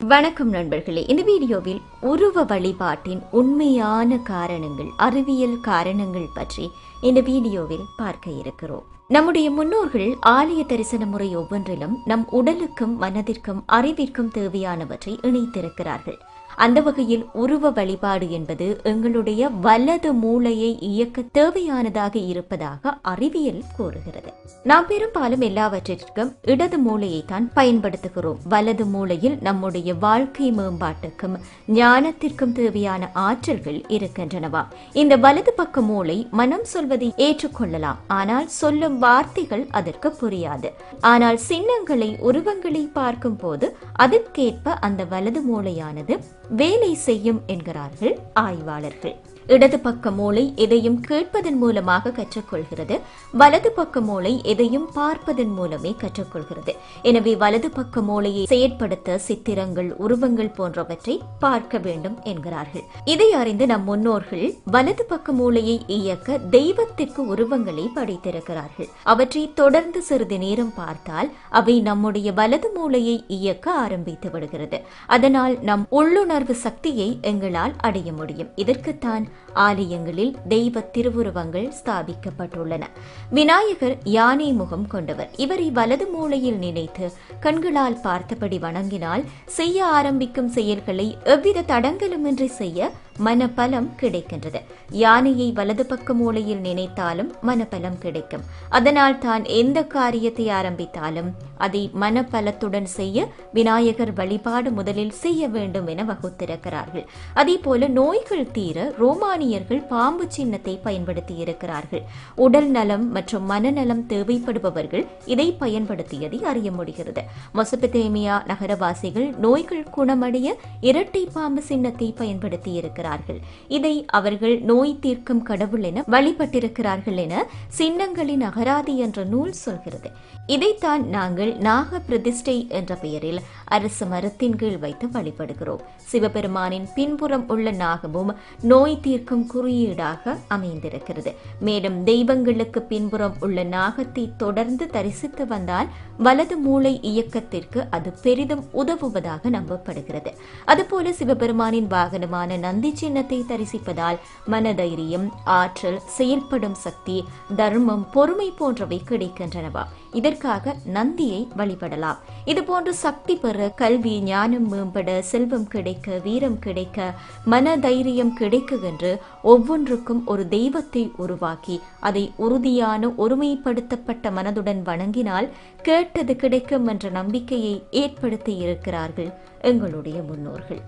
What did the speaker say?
வணக்கம் நண்பர்களே. இந்த வீடியோவில் உருவ வழிபாட்டின் உண்மையான காரணங்கள் அறிவியல் காரணங்கள் பற்றி இந்த வீடியோவில் பார்க்க இருக்கிறோம். நம்முடைய முன்னோர்கள் ஆலய தரிசன முறை ஒவ்வொன்றிலும் நம் உடலுக்கும் மனதிற்கும் அறிவிற்கும் தேவையானவற்றை இணைத்திருக்கிறார்கள். அந்த வகையில் உருவ வழிபாடு என்பது எங்களுடைய வலது மூளையை இயக்க தேவையானதாக இருப்பதாக அறிவியல் கூறுகிறது. நாம் பெரும்பாலும் எல்லாவற்றிற்கும் இடது மூளையை தான் பயன்படுத்துகிறோம். வலது மூளையில் நம்முடைய வாழ்க்கை மேம்பாட்டுக்கும் ஞானத்திற்கும் தேவையான ஆற்றல்கள் இருக்கின்றனவா? இந்த வலது பக்க மூளை மனம் சொல்வதை ஏற்றுக்கொள்ளலாம். ஆனால் சொல்லும் வார்த்தைகள் அதற்கு புரியாது. ஆனால் சின்னங்களை உருவங்களை பார்க்கும் போது அதற்கேற்ப அந்த வலது மூளையானது வேலை செய்யும் என்கிறார்கள் ஆய்வாளர்கள். இடது பக்க மூளை எதையும் கேட்பதன் மூலமாக கற்றுக்கொள்கிறது. வலது பக்க மூளை எதையும் பார்ப்பதன் மூலமே கற்றுக்கொள்கிறது. எனவே வலது பக்க மூளையை செயற்படுத்த சித்திரங்கள் உருவங்கள் போன்றவற்றை பார்க்க வேண்டும் என்கிறார்கள். இதை அறிந்து நம் முன்னோர்கள் வலது பக்க மூளையை இயக்க தெய்வத்திற்கு உருவங்களை படைத்திருக்கிறார்கள். அவற்றை தொடர்ந்து சிறிது நேரம் பார்த்தால் அவை நம்முடைய வலது மூளையை இயக்க ஆரம்பித்து விடுகிறது. அதனால் நம் உள்ளுணர்வு சக்தியை எங்களால் அடைய முடியும். இதற்குத்தான் ஆலயங்களில் தெய்வ திருவுருவங்கள் ஸ்தாபிக்கப்பட்டுள்ளன. விநாயகர் யானை முகம் கொண்டவர். இவரை வலது மூலையில் நினைத்து கண்களால் பார்த்தபடி வணங்கினால் செய்ய ஆரம்பிக்கும் செயல்களை எவ்வித தடங்கலுமின்றி செய்ய மனபலம் கிடைக்கின்றது. யானையை வலது பக்க மூலையில் நினைத்தாலும் மனபலம் கிடைக்கும். அதனால் தான் எந்த காரியத்தை ஆரம்பித்தாலும் அதை மனப்பலத்துடன் செய்ய விநாயகர் வழிபாடு முதலில் செய்ய வேண்டும் என வகுத்திருக்கிறார்கள். அதே போல நோய்கள் தீர ரோமானியர்கள் பாம்பு சின்னத்தை பயன்படுத்தி இருக்கிறார்கள் உடல் நலம் மற்றும் மனநலம் தேவைப்படுபவர்கள் இதை பயன்படுத்தியதை அறிய முடிகிறது. மொசபத்தேமியா நகரவாசிகள் நோய்கள் குணமடைய இரட்டை பாம்பு சின்னத்தை பயன்படுத்தி இருக்கிறார்கள் இதை அவர்கள் நோய் தீர்க்கும் கடவுள் என வழிபட்டிருக்கிறார்கள் என சின்னங்களின் அகராதி என்ற நூல் சொல்கிறது. இதைத்தான் நாங்கள் நாக பிரதிஷ்டை என்ற பெயரில் அரசு மரத்தின் கீழ் வைத்து வழிபடுகிறோம். சிவபெருமானின் பின்புறம் உள்ள நாகமும் நோய் தீர்க்கும் குறியீடாக அமைந்திருக்கிறது. மேலும் தெய்வங்களுக்கு பின்புறம் உள்ள நாகத்தை தொடர்ந்து தரிசித்து வந்தால் வலது மூளை இயக்கத்திற்கு அது பெரிதும் உதவுவதாக நம்பப்படுகிறது. அதுபோல சிவபெருமானின் வாகனமான நந்தி சின்னத்தை தரிசிப்பதால் மனதைரியம் ஆற்றல் செயல்படும் சக்தி தர்மம் பொறுமை போன்றவை கிடைக்கின்றனவா? இதற்காக நந்தியை வழிபடலாம். இதுபோன்று சக்தி பெற கல்வி ஞானம் மேம்பட செல்வம் கிடைக்க வீரம் கிடைக்க மன தைரியம் கிடைக்குகின்று ஒவ்வொன்றுக்கும் ஒரு தெய்வத்தை உருவாக்கி அதை உறுதியான ஒருமைப்படுத்தப்பட்ட மனதுடன் வணங்கினால் கேட்டது கிடைக்கும் என்ற நம்பிக்கையை ஏற்படுத்தி இருக்கிறார்கள் எங்களுடைய முன்னோர்கள்.